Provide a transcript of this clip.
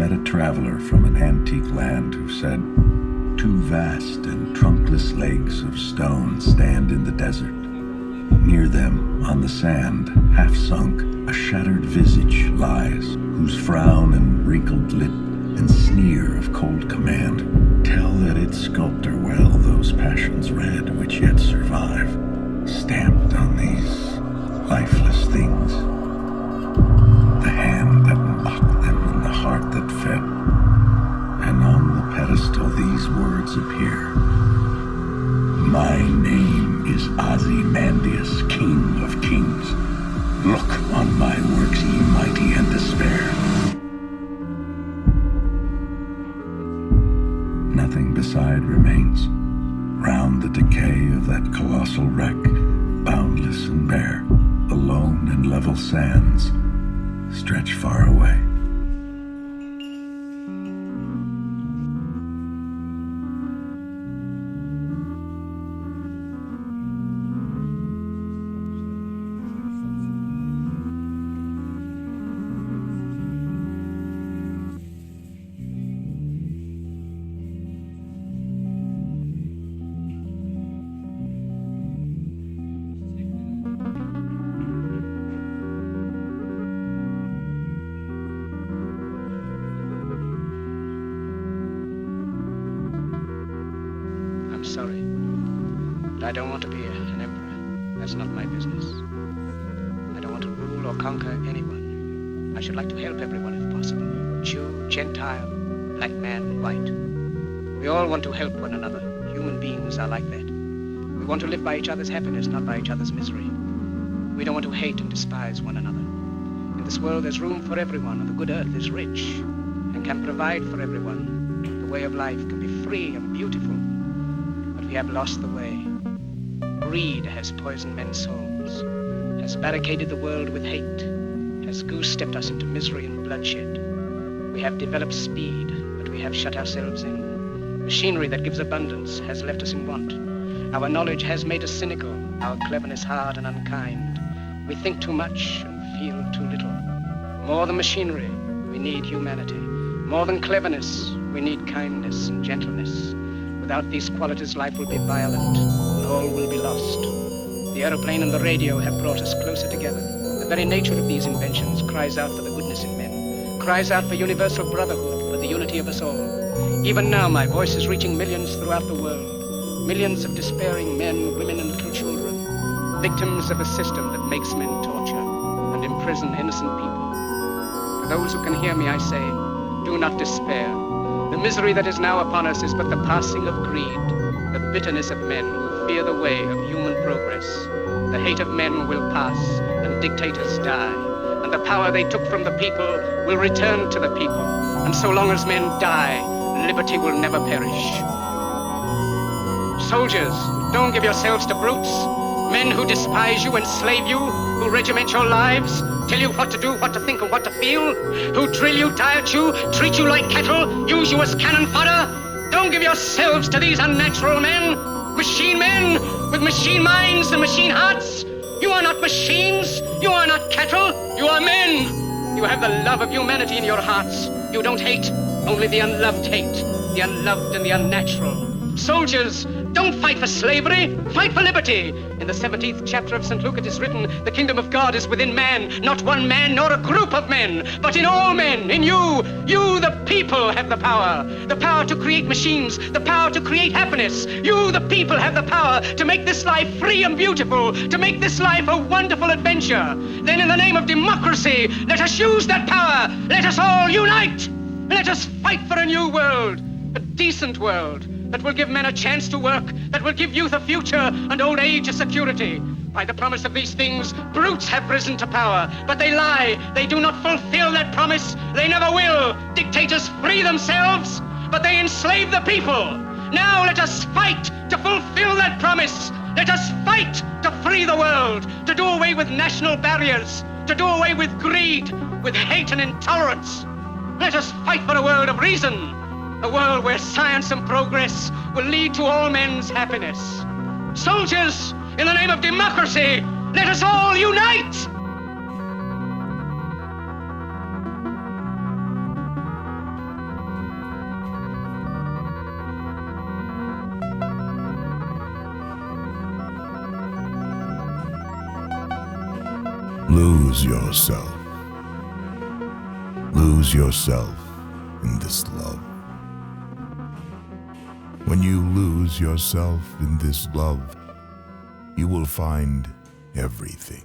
met a traveler from an antique land who said, Two vast and trunkless legs of stone stand in the desert. Near them, on the sand, half sunk, a shattered visage lies, whose frown and wrinkled lip and sneer of cold command tell that its sculptor well those passions read which yet survive, stamped appear. My name is Ozymandias, King of Kings. Look on my works, ye mighty, and despair. Nothing beside remains. Round the decay of that colossal wreck, boundless and bare, the lone and level sands stretch far away. Sorry. But I don't want to be an emperor. That's not my business. I don't want to rule or conquer anyone. I should like to help everyone if possible. Jew, Gentile, black man, white. We all want to help one another. Human beings are like that. We want to live by each other's happiness, not by each other's misery. We don't want to hate and despise one another. In this world, there's room for everyone, and the good earth is rich and can provide for everyone. The way of life can be free and beautiful we have lost the way. Greed has poisoned men's souls, has barricaded the world with hate, has goose-stepped us into misery and bloodshed. We have developed speed, but we have shut ourselves in. Machinery that gives abundance has left us in want. Our knowledge has made us cynical, our cleverness hard and unkind. We think too much and feel too little. More than machinery, we need humanity. More than cleverness, we need kindness and gentleness. Without these qualities, life will be violent, and all will be lost. The aeroplane and the radio have brought us closer together. The very nature of these inventions cries out for the goodness in men, cries out for universal brotherhood, for the unity of us all. Even now, my voice is reaching millions throughout the world, millions of despairing men, women, and little children, victims of a system that makes men torture and imprison innocent people. To those who can hear me, I say, do not despair. The misery that is now upon us is but the passing of greed, the bitterness of men who fear the way of human progress. The hate of men will pass, and dictators die, and the power they took from the people will return to the people. And so long as men die, liberty will never perish. Soldiers, don't give yourselves to brutes. Men who despise you, enslave you, who regiment your lives, tell you what to do, what to think, and what to feel, who drill you, diet you, treat you like cattle, use you as cannon fodder. Don't give yourselves to these unnatural men, machine men with machine minds and machine hearts. You are not machines, you are not cattle, you are men. You have the love of humanity in your hearts. You don't hate, only the unloved hate, the unloved and the unnatural. Soldiers, don't fight for slavery, fight for liberty. In the 17th chapter of St. Luke it is written, the kingdom of God is within man, not one man nor a group of men, but in all men, in you. You, the people, have the power. The power to create machines, the power to create happiness. You, the people, have the power to make this life free and beautiful, to make this life a wonderful adventure. Then in the name of democracy, let us use that power. Let us all unite. Let us fight for a new world, a decent world that will give men a chance to work, that will give youth a future and old age a security. By the promise of these things, brutes have risen to power, but they lie. They do not fulfill that promise. They never will. Dictators free themselves, but they enslave the people. Now let us fight to fulfill that promise. Let us fight to free the world, to do away with national barriers, to do away with greed, with hate and intolerance. Let us fight for a world of reason, a world where science and progress will lead to all men's happiness. Soldiers, in the name of democracy, let us all unite! Lose yourself. Lose yourself in this love. When you lose yourself in this love, you will find everything.